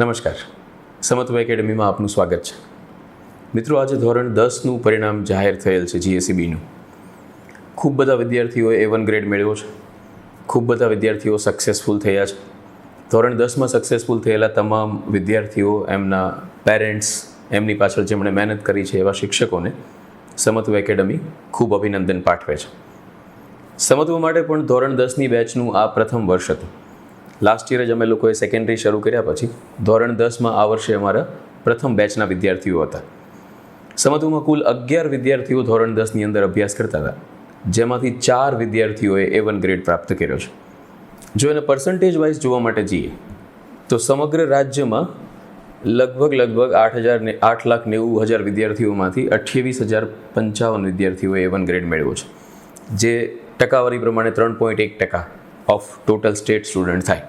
નમસ્કાર. સમત્વ એકેડમીમાં આપનું સ્વાગત છે. મિત્રો, આજે ધોરણ દસનું પરિણામ જાહેર થયેલ છે જીએસીબીનું ખૂબ બધા વિદ્યાર્થીઓએ એ વન ગ્રેડ મેળવ્યો છે. ખૂબ બધા વિદ્યાર્થીઓ સક્સેસફુલ થયા છે. ધોરણ દસમાં સક્સેસફુલ થયેલા તમામ વિદ્યાર્થીઓ એમના પેરેન્ટ્સ એમની પાછળ જેમણે મહેનત કરી છે એવા શિક્ષકોને સમત્વ એકેડમી ખૂબ અભિનંદન પાઠવે છે. સમત્વ માટે પણ ધોરણ દસની બેચનું આ પ્રથમ વર્ષ હતું. લાસ્ટ યર જ અમે લોકોએ સેકન્ડરી શરૂ કર્યા પછી ધોરણ દસમાં આ વર્ષે અમારા પ્રથમ બેચના વિદ્યાર્થીઓ હતા. સમત્વમાં કુલ અગિયાર વિદ્યાર્થીઓ ધોરણ દસની અંદર અભ્યાસ કરતા હતા. જેમાંથી ચાર વિદ્યાર્થીઓએ એ વન ગ્રેડ પ્રાપ્ત કર્યો છે. જો એને પર્સન્ટેજ વાઇઝ જોવા માટે જઈએ, તો સમગ્ર રાજ્યમાં લગભગ લગભગ આઠ હજાર ને આઠ લાખ નેવું હજાર વિદ્યાર્થીઓમાંથી અઠ્યાવીસ હજાર પંચાવન વિદ્યાર્થીઓએ એ વન ગ્રેડ મેળવ્યો છે. જે ટકાવારી પ્રમાણે ત્રણ પોઈન્ટ એક ટકા ઓફ ટોટલ સ્ટેટ સ્ટુડન્ટ થાય.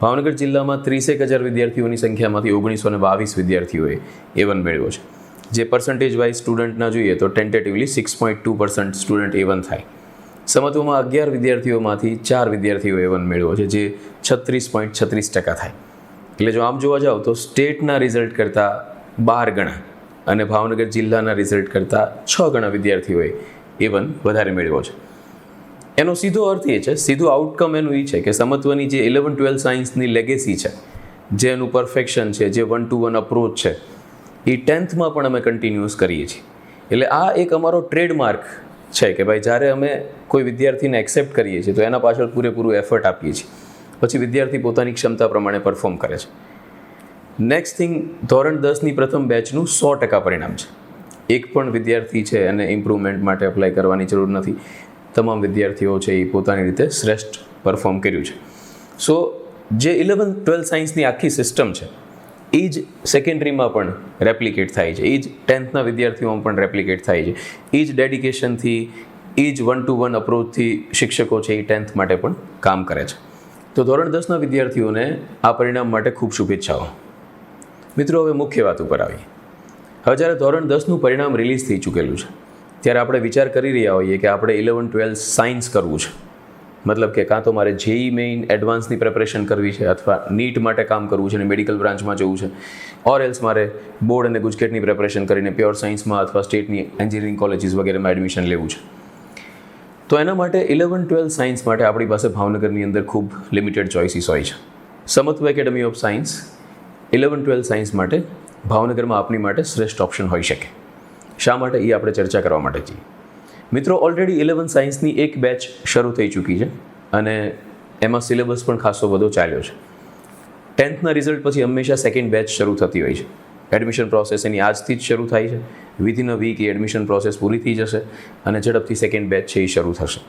ભાવનગર જિલ્લામાં ત્રીસેક હજાર વિદ્યાર્થીઓની સંખ્યામાંથી ઓગણીસો ને બાવીસ વિદ્યાર્થીઓએ એ મેળવ્યો છે. જે પર્સન્ટેજ વાઇઝ સ્ટુડન્ટના જોઈએ તો tentatively six point two percent student એ થાય. સમત્વમાં અગિયાર વિદ્યાર્થીઓમાંથી ચાર વિદ્યાર્થીઓ એ વન મેળવ્યો છે, જે છત્રીસ પોઈન્ટ છત્રીસ ટકા થાય. એટલે જો આમ જોવા જાઓ તો સ્ટેટના રિઝલ્ટ કરતાં બાર ગણા અને ભાવનગર જિલ્લાના રિઝલ્ટ કરતાં છ ગણા વિદ્યાર્થીઓએ એ વધારે મેળવ્યો છે. એનો સીધો અર્થ એ છે, સીધું આઉટકમ એનું એ છે કે સમત્વની જે ઇલેવન ટ્વેલ્થ સાયન્સની લેગેસી છે, જે એનું પરફેક્શન છે, જે વન ટુ વન અપ્રોચ છે એ ટેન્થમાં પણ અમે કન્ટિન્યુઅસ કરીએ છીએ. એટલે આ એક અમારો ટ્રેડમાર્ક છે કે ભાઈ જ્યારે અમે કોઈ વિદ્યાર્થીને એક્સેપ્ટ કરીએ છીએ, તો એના પાછળ પૂરેપૂરું એફર્ટ આપીએ છીએ. પછી વિદ્યાર્થી પોતાની ક્ષમતા પ્રમાણે પરફોર્મ કરે છે. નેક્સ્ટ થિંગ ધોરણ દસની પ્રથમ બેચનું સો ટકા પરિણામ છે. એક પણ વિદ્યાર્થી છે, એને ઇમ્પ્રુવમેન્ટ માટે એપ્લાય કરવાની જરૂર નથી. તમામ વિદ્યાર્થીઓ છે એ પોતાની રીતે શ્રેષ્ઠ પરફોર્મ કર્યું છે. સો જે ઇલેવન ટ્વેલ્થ સાયન્સની આખી સિસ્ટમ છે, એ જ સેકન્ડરીમાં પણ રેપ્લિકેટ થાય છે. એ જ ટેન્થના વિદ્યાર્થીઓમાં પણ રેપ્લિકેટ થાય છે. એ જ ડેડિકેશનથી એ જ વન ટુ વન અપ્રોચથી શિક્ષકો છે એ ટેન્થ માટે પણ કામ કરે છે. તો ધોરણ દસના વિદ્યાર્થીઓને આ પરિણામ માટે ખૂબ શુભેચ્છાઓ. મિત્રો, હવે મુખ્ય વાત ઉપર આવીએ. હવે જ્યારે ધોરણ દસનું પરિણામ રિલીઝ થઈ ચૂકેલું છે. ત્યારે આપણે વિચાર કરી રહ્યા હોઈએ કે આપણે ઇલેવન ટ્વેલ્થ સાયન્સ કરવું છે. મતલબ કે કાં તો મારે જેઈ મેઇન એડવાન્સની પ્રિપરેશન કરવી છે અથવા નીટ માટે કામ કરવું છે અને મેડિકલ બ્રાન્ચમાં જવું છે. ઓર એલ્સ મારે બોર્ડ અને ગુજકેટની પ્રેપરેશન કરીને પ્યોર સાયન્સમાં અથવા સ્ટેટની એન્જિનિયરિંગ કોલેજીસ વગેરેમાં એડમિશન લેવું છે. તો એના માટે ઇલેવન ટ્વેલ્થ સાયન્સ માટે આપણી પાસે ભાવનગરની અંદર ખૂબ લિમિટેડ ચોઇસીસ હોય છે. Samatva Academy of Science eleven twelfth science માટે ભાવનગરમાં આપની માટે શ્રેષ્ઠ ઓપ્શન હોઈ શકે. શા માટે એ આપણે ચર્ચા કરવા માટે છીએ? મિત્રો ઓલરેડી ઇલેવન સાયન્સની એક બેચ શરૂ થઈ ચૂકી છે અને એમાં સિલેબસ પણ ખાસો બધો ચાલ્યો છે. ટેન્થના રિઝલ્ટ પછી હંમેશા સેકન્ડ બેચ શરૂ થતી હોય છે. એડમિશન પ્રોસેસ એની આજથી જ શરૂ થાય છે. વિધિન અ વીક એ એડમિશન પ્રોસેસ પૂરી થઈ જશે અને ઝડપથી સેકન્ડ બેચ છે એ શરૂ થશે.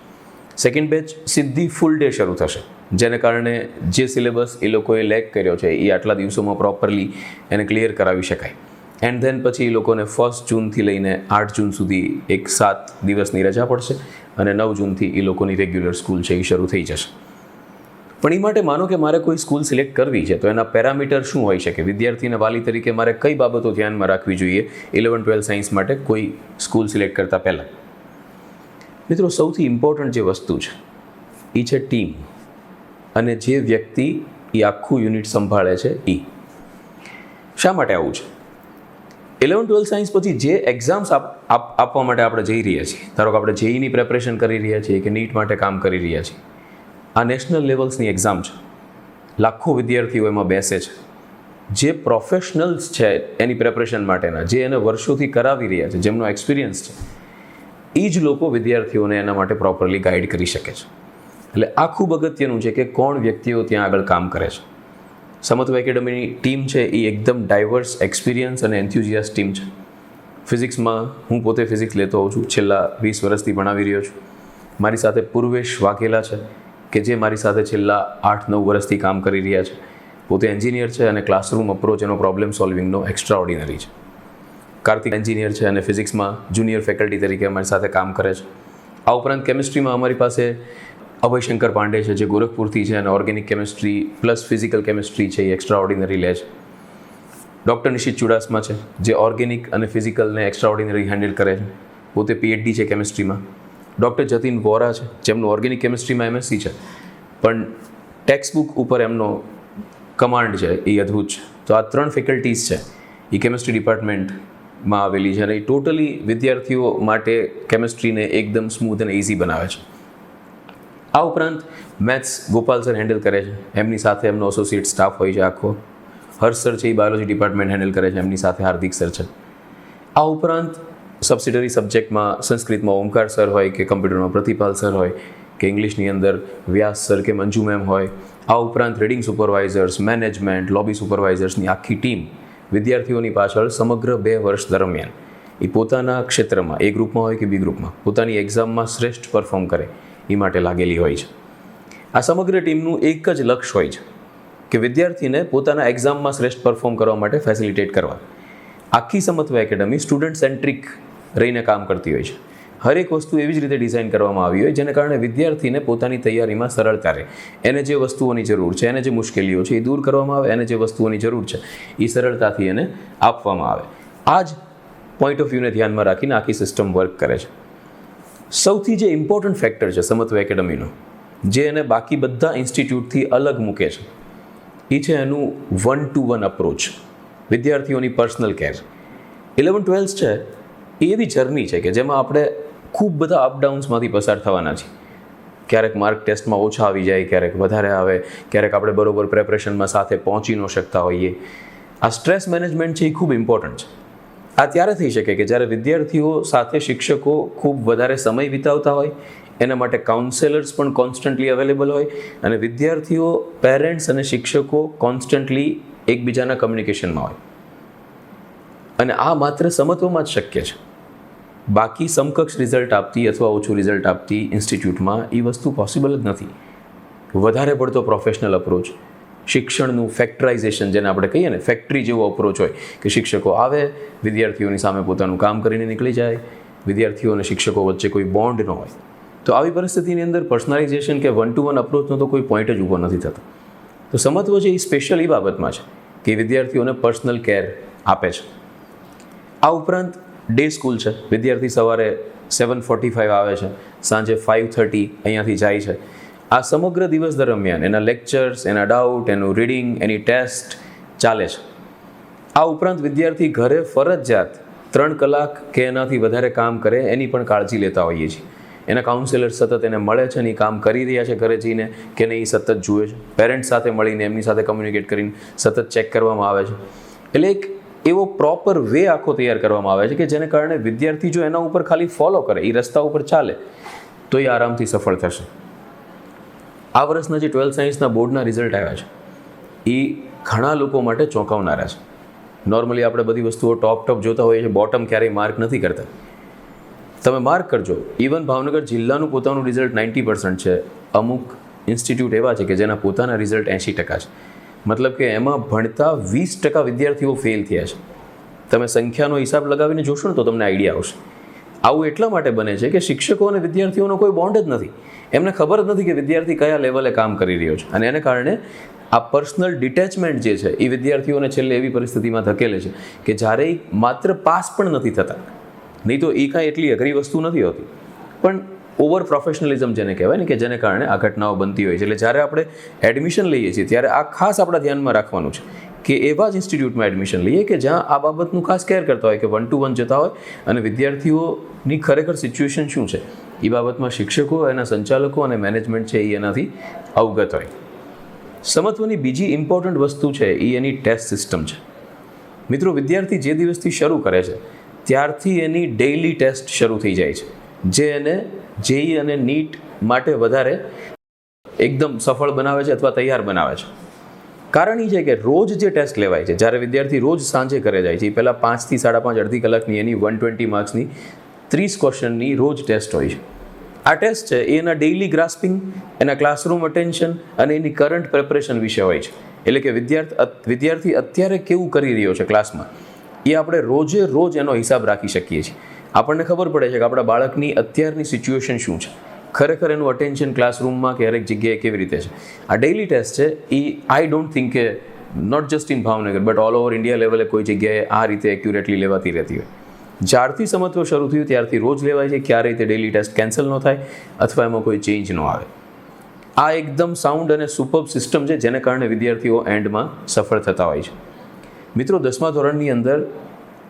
સેકન્ડ બેચ સીધી ફૂલ ડે શરૂ થશે. જેને કારણે જે સિલેબસ એ લોકોએ લેક કર્યો છે એ આટલા દિવસોમાં પ્રોપરલી એને ક્લિયર કરાવી શકાય. એન્ડ ધેન પછી એ લોકોને ફર્સ્ટ જૂનથી લઈને આઠ જૂન સુધી એક સાત દિવસની રજા પડશે અને નવ જૂનથી એ લોકોની રેગ્યુલર સ્કૂલ છે એ શરૂ થઈ જશે. પણ એ માટે માનો કે મારે કોઈ સ્કૂલ સિલેક્ટ કરવી છે, તો એના પેરામીટર શું હોઈ શકે? વિદ્યાર્થીને વાલી તરીકે મારે કઈ બાબતો ધ્યાનમાં રાખવી જોઈએ? ઇલેવન ટ્વેલ્થ સાયન્સ માટે કોઈ સ્કૂલ સિલેક્ટ કરતાં પહેલાં? મિત્રો, સૌથી ઇમ્પોર્ટન્ટ જે વસ્તુ છે એ છે ટીમ અને જે વ્યક્તિ એ આખું યુનિટ સંભાળે છે એ શા માટે આવું છે? ઇલેવન ટ્વેલ્થ સાયન્સ પછી જે એક્ઝામ્સ આપવા માટે આપણે જઈ રહ્યા છીએ, ધારો કે આપણે જેઈની પ્રેપરેશન કરી રહ્યા છીએ કે નીટ માટે કામ કરી રહ્યા છીએ, આ નેશનલ લેવલ્સની એક્ઝામ છે. લાખો વિદ્યાર્થીઓ એમાં બેસે છે. જે પ્રોફેશનલ્સ છે એની પ્રેપરેશન માટેના, જે એને વર્ષોથી કરાવી રહ્યા છે, જેમનો એક્સપિરિયન્સ છે એ જ લોકો વિદ્યાર્થીઓને એના માટે પ્રોપરલી ગાઈડ કરી શકે છે. એટલે આ ખૂબ અગત્યનું છે કે કોણ વ્યક્તિઓ ત્યાં આગળ કામ કરે છે. સમત્વ એકેડમીની ટીમ છે, એ એકદમ ડાયવર્સ એક્સપિરિયન્સ અને એન્થ્યુઝિયાસ ટીમ છે. ફિઝિક્સમાં હું પોતે ફિઝિક્સ લેતો હોઉં છું, છેલ્લા વીસ વર્ષથી ભણાવી રહ્યો છું. મારી સાથે પૂર્વેશ વાઘેલા છે, કે જે મારી સાથે છેલ્લા આઠ નવ વર્ષથી કામ કરી રહ્યા છે. પોતે એન્જિનિયર છે અને ક્લાસરૂમ અપ્રોચ એનો પ્રોબ્લેમ સોલ્વિંગનો એક્સ્ટ્રા ઓર્ડિનરી છે. કાર્તિક એન્જિનિયર છે અને ફિઝિક્સમાં જુનિયર ફેકલ્ટી તરીકે અમારી સાથે કામ કરે છે. આ ઉપરાંત કેમિસ્ટ્રીમાં અમારી પાસે અભયશંકર પાંડે છે, જે ગોરખપુરથી છે અને organic chemistry plus physical chemistry છે, એ એક્સ્ટ્રા ઓર્ડિનરી લે છે. ડૉક્ટર નિશિત ચુડાસમા છે, જે ઓર્ગેનિક અને ફિઝિકલને એક્સ્ટ્રા ઓર્ડિનરી હેન્ડલ કરે છે. પોતે પીએચડી છે કેમિસ્ટ્રીમાં ડૉક્ટર જતીન વોરા છે, જેમનું ઓર્ગેનિક કેમિસ્ટ્રીમાં એમએસસી છે. પણ ટેક્સ્ટ બુક ઉપર એમનો કમાન્ડ છે, એ અદ્ભુત છે. તો આ ત્રણ ફેકલ્ટીઝ છે, એ કેમિસ્ટ્રી ડિપાર્ટમેન્ટમાં આવેલી છે અને એ ટોટલી વિદ્યાર્થીઓ માટે કેમિસ્ટ્રીને એકદમ સ્મૂથ અને ઇઝી બનાવે છે. આ ઉપરાંત મેથ્સ ગોપાલ સર હેન્ડલ કરે છે. એમની સાથે એમનો એસોસિએટ સ્ટાફ હોય છે આખો. હર્ષ સર છે એ બાયોલોજી ડિપાર્ટમેન્ટ હેન્ડલ કરે છે. એમની સાથે હાર્દિક સર છે. આ ઉપરાંત સબસિડરી સબ્જેક્ટમાં સંસ્કૃતમાં ઓમકાર સર હોય કે કમ્પ્યુટરમાં પ્રતિપાલ સર હોય કે ઇંગ્લિશની અંદર વ્યાસ સર કે મંજુ મેમ હોય. આ ઉપરાંત રીડિંગ સુપરવાઇઝર્સ મેનેજમેન્ટ લોબી સુપરવાઇઝર્સની આખી ટીમ વિદ્યાર્થીઓની પાછળ સમગ્ર બે વર્ષ દરમિયાન. એ પોતાના ક્ષેત્રમાં, એ ગ્રુપમાં હોય કે બી ગ્રુપમાં પોતાની એક્ઝામમાં શ્રેષ્ઠ પરફોર્મ કરે. એ માટે લાગેલી હોય છે. આ સમગ્ર ટીમનું એક જ લક્ષ્ય હોય છે કે વિદ્યાર્થીને પોતાના એક્ઝામમાં શ્રેષ્ઠ પરફોર્મ કરવા માટે ફેસિલિટેટ કરવા. આખી સમત્વ એકેડમી સ્ટુડન્ટ સેન્ટ્રિક રહીને કામ કરતી હોય છે. હરેક વસ્તુ એવી જ રીતે ડિઝાઇન કરવામાં આવી હોય જેને કારણે વિદ્યાર્થીને પોતાની તૈયારીમાં સરળતા રહે. એને જે વસ્તુઓની જરૂર છે, એને જે મુશ્કેલીઓ છે એ દૂર કરવામાં આવે, એને જે વસ્તુઓની જરૂર છે એ સરળતાથી એને આપવામાં આવે. આ જ પોઈન્ટ ઓફ વ્યૂને ધ્યાનમાં રાખીને આખી સિસ્ટમ વર્ક કરે છે. સૌથી જે ઇમ્પોર્ટન્ટ ફેક્ટર છે સમત્વ એકેડમીનો, જે એને બાકી બધા ઇન્સ્ટિટ્યૂટથી અલગ મૂકે છે એ છે એનું વન ટુ વન અપ્રોચ વિદ્યાર્થીઓની પર્સનલ કેર ઇલેવન ટ્વેલ્થ છે, એ એવી જર્ની છે કે જેમાં આપણે ખૂબ બધા અપડાઉન્સમાંથી પસાર થવાના છીએ. ક્યારેક માર્ક ટેસ્ટમાં ઓછા આવી જાય, ક્યારેક વધારે આવે, ક્યારેક આપણે બરોબર પ્રેપરેશનમાં સાથે પહોંચી ન શકતા હોઈએ. આ સ્ટ્રેસ મેનેજમેન્ટ છે એ ખૂબ ઇમ્પોર્ટન્ટ છે. આ ત્યારે થઈ શકે કે જ્યારે વિદ્યાર્થીઓ સાથે શિક્ષકો ખૂબ વધારે સમય વિતાવતા હોય, એના માટે કાઉન્સેલર્સ પણ કોન્સ્ટન્ટલી અવેલેબલ હોય અને વિદ્યાર્થીઓ પેરેન્ટ્સ અને શિક્ષકો કોન્સ્ટન્ટલી એકબીજાના કમ્યુનિકેશનમાં હોય. અને આ માત્ર સમત્વમાં જ શક્ય છે. બાકી સમકક્ષ રિઝલ્ટ આપતી અથવા ઓછું રિઝલ્ટ આપતી ઇન્સ્ટિટ્યૂટમાં એ વસ્તુ પોસિબલ જ નથી. વધારે પડતો પ્રોફેશનલ અપ્રોચ શિક્ષણનું ફેક્ટરાઇઝેશન જેને આપણે કહીએ ને ફેક્ટરી જેવો અપ્રોચ હોય કે શિક્ષકો આવે, વિદ્યાર્થીઓની સામે પોતાનું કામ કરીને નીકળી જાય, વિદ્યાર્થીઓ અને શિક્ષકો વચ્ચે કોઈ બોન્ડ ન હોય. તો આવી પરિસ્થિતિની અંદર પર્સનલાઇઝેશન કે વન ટુ વન અપ્રોચનો તો કોઈ પોઈન્ટ જ ઊભો નથી થતો. તો સમત્વ છે એ સ્પેશિયલ એ બાબતમાં છે કે વિદ્યાર્થીઓને પર્સનલ કેર આપે છે. આ ઉપરાંત ડે સ્કૂલ છે. વિદ્યાર્થી સવારે સેવન ફોર્ટી ફાઇવ આવે છે. સાંજે ફાઇવ થર્ટી અહીંયાથી જાય છે. આ સમગ્ર દિવસ દરમિયાન એના લેક્ચર્સ એના ડાઉટ એનું રીડિંગ એની ટેસ્ટ ચાલે છે. આ ઉપરાંત વિદ્યાર્થી ઘરે ફરજિયાત ત્રણ કલાક કે એનાથી વધારે કામ કરે એની પણ કાળજી લેતા હોઈએ છીએ. એના કાઉન્સેલર સતત એને મળે છે અને એ કામ કરી રહ્યા છે ઘરે જઈને કે નહીં સતત જુએ છે. પેરેન્ટ્સ સાથે મળીને, એમની સાથે કમ્યુનિકેટ કરીને સતત ચેક કરવામાં આવે છે. એટલે એક એવો પ્રોપર વે આખો તૈયાર કરવામાં આવે છે કે જેને કારણે વિદ્યાર્થી જો એના ઉપર ખાલી ફોલો કરે, એ રસ્તા ઉપર ચાલે, તો એ આરામથી સફળ થશે. આ વર્ષના જે ટ્વેલ્થ સાયન્સના બોર્ડના રિઝલ્ટ આવ્યા છે, એ ઘણા લોકો માટે ચોંકાવનારા છે. નોર્મલી આપણે બધી વસ્તુઓ ટોપ ટોપ જોતા હોઈએ છીએ બોટમ ક્યારેય માર્ક નથી કરતા. તમે માર્ક કરજો. ઇવન ભાવનગર જિલ્લાનું પોતાનું રિઝલ્ટ નાઇન્ટી પર્સન્ટ છે. અમુક ઇન્સ્ટિટ્યૂટ એવા છે કે જેના પોતાના રિઝલ્ટ એંશી ટકા છે. મતલબ કે એમાં ભણતા વીસ ટકા વિદ્યાર્થીઓ ફેલ થયા છે. તમે સંખ્યાનો હિસાબ લગાવીને જોશો ને તો તમને આઈડિયા આવશે. આવું એટલા માટે બને છે કે શિક્ષકો અને વિદ્યાર્થીઓનો કોઈ બોન્ડ જ નથી. એમને ખબર જ નથી કે વિદ્યાર્થી કયા લેવલે કામ કરી રહ્યો છે. અને એને કારણે આ પર્સનલ ડિટેચમેન્ટ જે છે એ વિદ્યાર્થીઓને છેલ્લે એવી પરિસ્થિતિમાં ધકેલે છે કે જ્યારે માત્ર પાસ પણ નથી થતા, નહીં તો એ કાંઈ એટલી અઘરી વસ્તુ નથી હોતી. પણ ઓવર પ્રોફેશનલિઝમ જેને કહેવાય ને કે જેને કારણે આ ઘટનાઓ બનતી હોય છે. એટલે જ્યારે આપણે એડમિશન લઈએ છીએ, ત્યારે આ ખાસ આપણા ધ્યાનમાં રાખવાનું છે કે એવા જ ઇન્સ્ટિટ્યૂટમાં એડમિશન લઈએ કે જ્યાં આ બાબતનું ખાસ કેર કરતા હોય કે વન ટુ વન જતા હોય અને વિદ્યાર્થીઓની ખરેખર સિચ્યુએશન શું છે. એ બાબતમાં શિક્ષકો એના સંચાલકો અને મેનેજમેન્ટ છે એ એનાથી અવગત હોય. સમત્વની બીજી ઇમ્પોર્ટન્ટ વસ્તુ છે એ એની ટેસ્ટ સિસ્ટમ છે. મિત્રો, વિદ્યાર્થી જે દિવસથી શરૂ કરે છે, ત્યારથી એની ડેઇલી ટેસ્ટ શરૂ થઈ જાય છે. જે એને જેઈ અને નીટ માટે વધારે એકદમ સફળ બનાવે છે અથવા તૈયાર બનાવે છે. કારણ એ છે કે રોજ જે ટેસ્ટ લેવાય છે, જ્યારે વિદ્યાર્થી રોજ સાંજે કરે જાય છે એ પહેલાં પાંચથી સાડા પાંચ અડધી કલાકની એની વન ટ્વેન્ટી માર્ક્સની ત્રીસ ક્વેશ્ચનની રોજ ટેસ્ટ હોય છે. આ ટેસ્ટ છે, એ એના ડેઇલી ગ્રાસ્પિંગ એના ક્લાસરૂમ અટેન્શન અને એની કરંટ પ્રિપરેશન વિશે હોય છે. એટલે કે વિદ્યાર્થી વિદ્યાર્થી અત્યારે કેવું કરી રહ્યો છે ક્લાસમાં એ આપણે રોજે રોજ એનો હિસાબ રાખી શકીએ છીએ. આપણને ખબર પડે છે કે આપણા બાળકની અત્યારની સિચ્યુએશન શું છે? ખરેખર એનું અટેન્શન ક્લાસરૂમમાં કે હરેક જગ્યાએ કેવી રીતે છે? આ ડેઇલી ટેસ્ટ છે, એ આઈ ડોન્ટ થિંક કે not just in Bhavnagar but all over India લેવલે કોઈ જગ્યાએ આ રીતે એક્યુરેટલી લેવાતી રહેતી હોય. જ્યારથી સમત્વ શરૂ થયું, ત્યારથી રોજ લેવાય છે. ક્યારેય તે ડેલી ટેસ્ટ કેન્સલ ન થાય અથવા એમાં કોઈ ચેન્જ ન આવે. આ એકદમ સાઉન્ડ અને સુપર સિસ્ટમ છે, જેને કારણે વિદ્યાર્થીઓ એન્ડમાં સફળ થતા હોય છે. મિત્રો, દસમા ધોરણની અંદર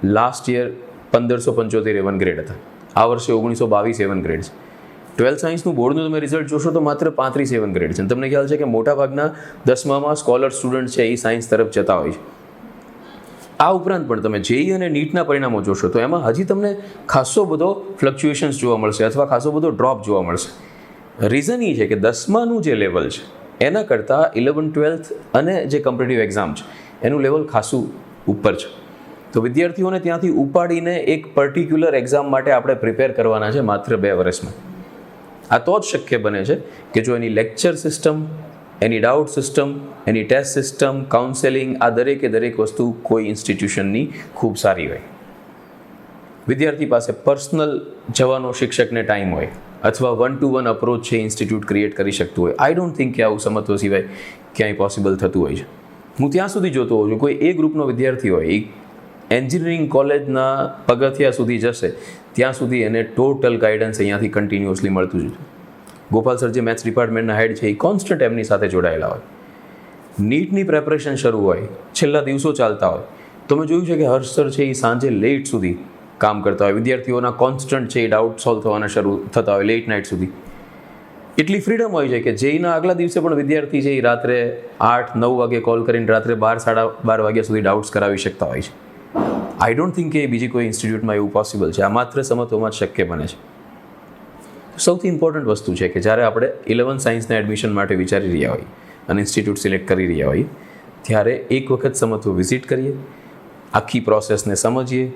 લાસ્ટ યર પંદરસો પંચોતેર એવન ગ્રેડ હતા. આ વર્ષે ઓગણીસો બાવીસ એવન ગ્રેડ છે ટ્વેલ્થ સાયન્સનું બોર્ડનું તમે રિઝલ્ટ જોશો તો માત્ર પાંત્રીસ એવન ગ્રેડ છે. તમને ખ્યાલ છે કે મોટાભાગના દસમામાં સ્કોલર સ્ટુડન્ટ છે એ સાયન્સ તરફ જતા હોય છે. આ ઉપરાંત પણ તમે જેઈ અને નીટના પરિણામો જોશો, તો એમાં હજી તમને ખાસો બધો ફ્લક્ચ્યુએશન્સ જોવા મળશે અથવા ખાસો બધો ડ્રોપ જોવા મળશે. રીઝન એ છે કે દસમાનું જે લેવલ છે, એના કરતાં ઇલેવન ટ્વેલ્થ અને જે કમ્પિટેટિવ એક્ઝામ છે, એનું લેવલ ખાસું ઉપર છે. તો વિદ્યાર્થીઓને ત્યાંથી ઉપાડીને એક પર્ટિક્યુલર એક્ઝામ માટે આપણે પ્રિપેર કરવાના છે માત્ર બે વર્ષમાં. આ તો જ શક્ય બને છે કે જો એની લેક્ચર સિસ્ટમ એની ડાઉટ સિસ્ટમ એની ટેસ્ટ સિસ્ટમ કાઉન્સેલિંગ આ દરેકે દરેક વસ્તુ કોઈ ઇન્સ્ટિટ્યુશનની ખૂબ સારી હોય. વિદ્યાર્થી પાસે પર્સનલ જવાનો શિક્ષકને ટાઈમ હોય અથવા વન ટુ વન અપ્રોચ છે ઇન્સ્ટિટ્યૂટ ક્રિએટ કરી શકતું હોય. આઈ ડોન્ટ થિંક કે આવું સમત્વ સિવાય ક્યાંય પોસિબલ થતું હોય છે. હું ત્યાં સુધી જોતો હોઉં છું. કોઈ એ ગ્રુપનો વિદ્યાર્થી હોય એન્જિનિયરિંગ કોલેજના પગથિયા સુધી જશે, ત્યાં સુધી એને ટોટલ ગાઈડન્સ અહીંયાથી કન્ટિન્યુઅસલી મળતું જ ગોપાલ સર જે મેથ્સ ડિપાર્ટમેન્ટના હેડ છે, એ કોન્સ્ટન્ટ એમની સાથે જોડાયેલા હોય. નીટની પ્રેપરેશન શરૂ હોય, છેલ્લા દિવસો ચાલતા હોય. તો મેં જોયું છે કે હર્ષ સર છે એ સાંજે લેટ સુધી કામ કરતા હોય. વિદ્યાર્થીઓના કોન્સ્ટન્ટ છે એ ડાઉટ સોલ્વ થવાના શરૂ થતા હોય લેટ નાઇટ સુધી. એટલી ફ્રીડમ હોય છે કે જેઈના આગલા દિવસે પણ વિદ્યાર્થી છે એ રાત્રે આઠ, નવ વાગે કોલ કરીને રાત્રે બાર, સાડા બાર વાગ્યા સુધી ડાઉટ્સ કરાવી શકતા હોય છે. આઈ ડોન્ટ થિંક કે બીજી કોઈ ઇન્સ્ટિટ્યૂટમાં એવું પોસિબલ છે. આ માત્ર સમતોમાં જ શક્ય બને છે. સૌથી ઇમ્પોર્ટન્ટ વસ્તુ છે કે જ્યારે આપણે ઇલેવન સાયન્સના એડમિશન માટે વિચારી રહ્યા હોઈએ અને ઇન્સ્ટિટ્યૂટ સિલેક્ટ કરી રહ્યા હોઈએ ત્યારે એક વખત સમત્વ વિઝિટ કરીએ, આખી પ્રોસેસને સમજીએ,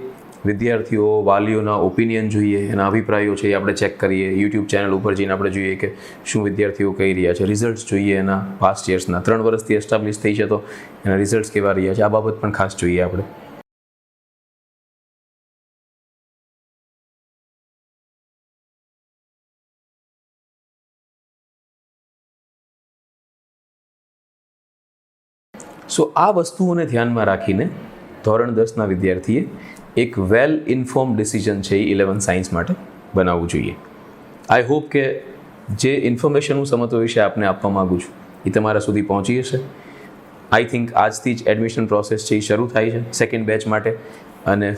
વિદ્યાર્થીઓ, વાલીઓના ઓપિનિયન જોઈએ, એના અભિપ્રાયો છે એ આપણે ચેક કરીએ યુટ્યુબ ચેનલ ઉપર જઈને આપણે જોઈએ કે શું વિદ્યાર્થીઓ કહી રહ્યા છે રિઝલ્ટ્સ જોઈએ એના પાસ્ટ યર્સના ત્રણ વર્ષથી એસ્ટાબ્લિશ થઈ છે તો એના રિઝલ્ટ્સ કેવા રહ્યા છે, આ બાબત પણ ખાસ જોઈએ આપણે. સો આ વસ્તુઓને ધ્યાનમાં રાખીને ધોરણ દસના વિદ્યાર્થીએ એક વેલ ઇન્ફોર્મ ડિસિઝન છે એ ઇલેવન સાયન્સ માટે બનાવવું જોઈએ. આઈ હોપ કે જે ઇન્ફોર્મેશન હું સમતો વિશે આપને આપવા માગું છું, એ તમારા સુધી પહોંચી હશે. આઈ થિંક આજથી જ એડમિશન પ્રોસેસ છે એ શરૂ થાય છે સેકન્ડ બેચ માટે, અને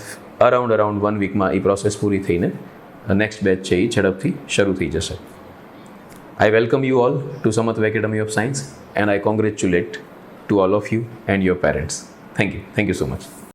અરાઉન્ડ અરાઉન્ડ વન વીકમાં એ પ્રોસેસ પૂરી થઈને નેક્સ્ટ બેચ છે એ ઝડપથી શરૂ થઈ જશે. I welcome you all to Samat Academy of Science and I congratulate to all of you and your parents. Thank you. Thank you so much.